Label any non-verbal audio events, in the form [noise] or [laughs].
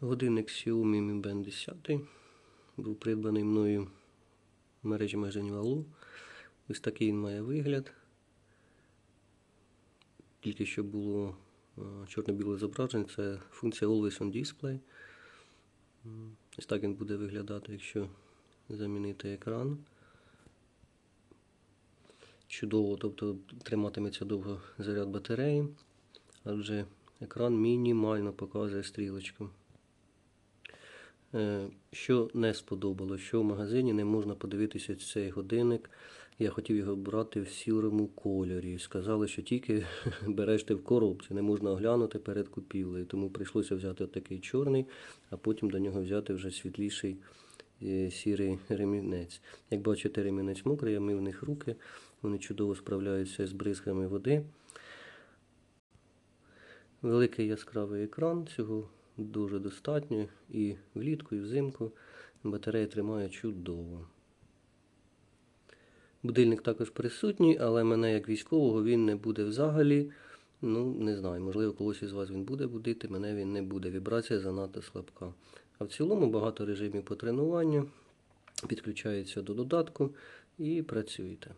Годинник Xiaomi Mi Band 10 був придбаний мною в мережі магазинів Алу. Ось такий він має вигляд. Тільки що було е, чорно-біле зображення, це функція Always on Display. Ось так він буде виглядати, якщо замінити екран. Чудово, тобто триматиметься довго заряд батареї, адже екран мінімально показує стрілочку. Е, Що не сподобалось, що в магазині не можна подивитися цей годинник. Я хотів його брати в сірому кольорі. Сказали, що тільки [laughs] береш ти в коробці, не можна оглянути перед купівлею. Тому прийшлося взяти такий чорний, а потім до нього взяти вже світліший е, сірий ремінець. Як бачите, ремінець мокрий, я мив в них руки, вони чудово справляються з бризками води. Великий яскравий екран, цього дуже достатньо і влітку, і взимку. Батарея тримає чудово. Будильник також присутній, але мене як військового він не буде взагалі. Ну, не знаю, можливо, когось із вас він буде будити, мене він не буде. Вібрація занадто слабка. А в цілому багато режимів по тренуванню. Підключається до додатку і працюєте.